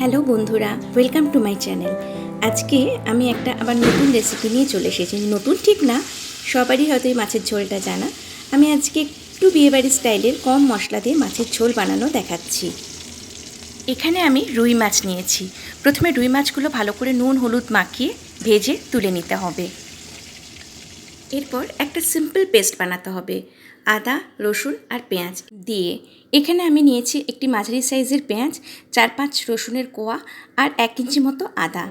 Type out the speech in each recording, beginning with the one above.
Hello বন্ধুরা welcome to my channel আজকে আমি একটা আবার নতুন রেসিপি নিয়ে চলে এসেছি। নতুন ঠিক না, সবারই হয়তো এই মাছের ঝোলটা জানা। আমি আজকে একটু বিয়েবাড়ি স্টাইলের কম মশলা দিয়ে মাছের ঝোল বানানো দেখাচ্ছি। এখানে আমি রুই মাছ নিয়েছি। প্রথমে রুই মাছগুলো ভালো করে নুন, হলুদ মাখিয়ে ভেজে তুলে নিতে হবে। এরপর একটা সিম্পল পেস্ট বানাতে হবে, আদা, রসুন আর পেঁয়াজ দিয়ে। এখানে আমি নিয়েছি একটি মাঝারি সাইজের পেঁয়াজ চার পাঁচ রসুনের কোয়া আর এক ইঞ্চি মতো আদা।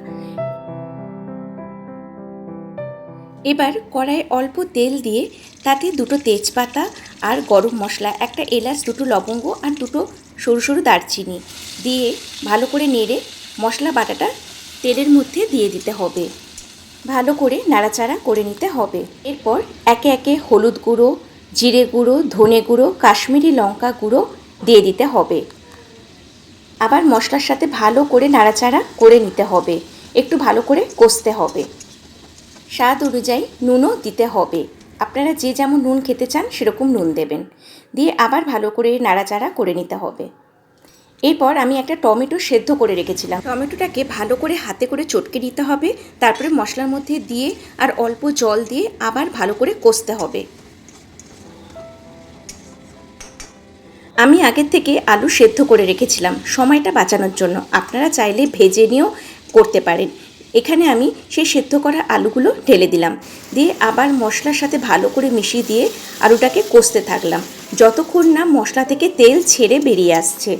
এবার কড়াইয়ে অল্প তেল দিয়ে তাতে দুটো তেজপাতা আর গরম মশলা, একটা এলাচ, দুটো লবঙ্গ আর দুটো সরু সরু দারচিনি দিয়ে ভালো করে নেড়ে মশলা বাটাটা তেলের মধ্যে দিয়ে দিতে হবে। ভালো করে নাড়াচাড়া করে নিতে হবে। এরপর একে একে হলুদ গুঁড়ো, জিরে গুঁড়ো, ধনে গুঁড়ো, কাশ্মীরি লঙ্কা গুঁড়ো দিয়ে দিতে হবে। আবার মশলার সাথে ভালো করে নাড়াচাড়া করে নিতে হবে। একটু ভালো করে কষতে হবে। স্বাদ অনুযায়ী নুনও দিতে হবে। আপনারা যে যেমন নুন খেতে চান সেরকম নুন দেবেন। দিয়ে আবার ভালো করে নাড়াচাড়া করে নিতে হবে। এরপর আমি একটা টমেটো সেদ্ধ করে রেখেছিলাম। টমেটোটাকে ভালো করে হাতে করে চটকে নিতে হবে, তারপরে মশলার মধ্যে দিয়ে আর অল্প জল দিয়ে আবার ভালো করে কষতে হবে। আমি আগের থেকে আলু সেদ্ধ করে রেখেছিলাম, সময়টা বাঁচানোর জন্য। আপনারা চাইলে ভেজে নিয়েও করতে পারেন। এখানে আমি সেই সেদ্ধ করা আলুগুলো ঢেলে দিলাম। দিয়ে আবার মশলার সাথে ভালো করে মিশিয়ে দিয়ে আলুটাকে কষতে থাকলাম। যতক্ষণ না মশলা থেকে তেল ছেড়ে বেরিয়ে আসছে।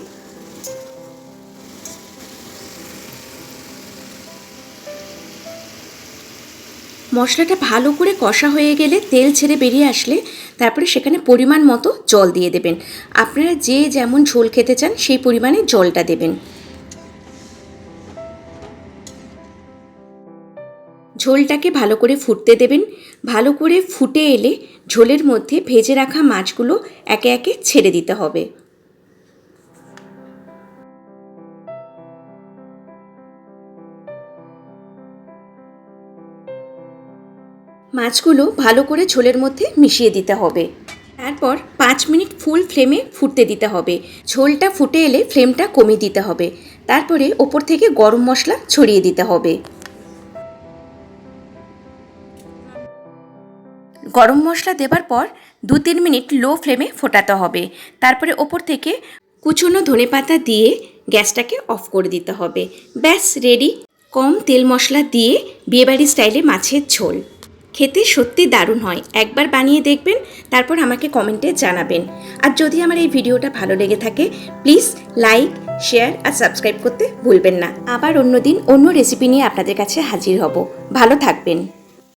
মশলাটা ভালো করে কষা হয়ে গেলে তেল ছেড়ে বেরিয়ে আসলে তারপরে সেখানে পরিমাণ মতো জল দিয়ে দেবেন। আপনারা যে যেমন ঝোল খেতে চান সেই পরিমাণে জলটা দেবেন। ঝোলটাকে ভালো করে ফুটতে দেবেন। ভালো করে ফুটে এলে ঝোলের মধ্যে ভেজে রাখা মাছগুলো একে একে ছেড়ে দিতে হবে। মাছগুলো ভালো করে ঝোলের মধ্যে মিশিয়ে দিতে হবে। তারপর পাঁচ মিনিট ফুল ফ্লেমে ফুটতে দিতে হবে। ঝোলটা ফুটে এলে ফ্লেমটা কমিয়ে দিতে হবে। তারপরে ওপর থেকে গরম মশলা ছড়িয়ে দিতে হবে। গরম মশলা দেবার পর দু তিন মিনিট লো ফ্লেমে ফোটাতে হবে। তারপরে ওপর থেকে কুচনো ধনে পাতা দিয়ে গ্যাসটাকে অফ করে দিতে হবে। ব্যাস, রেডি। কম তেল মশলা দিয়ে বিয়েবাড়ি স্টাইলে মাছের ঝোল। খেতে সত্যি দারুণ হয়। একবার বানিয়ে দেখবেন, তারপর আমাকে কমেন্টে জানাবেন। আর যদি আমার এই ভিডিওটা ভালো লেগে থাকে, প্লিজ লাইক, শেয়ার আর সাবস্ক্রাইব করতে ভুলবেন না। আবার অন্য দিন অন্য রেসিপি নিয়ে আপনাদের কাছে হাজির হব। ভালো থাকবেন।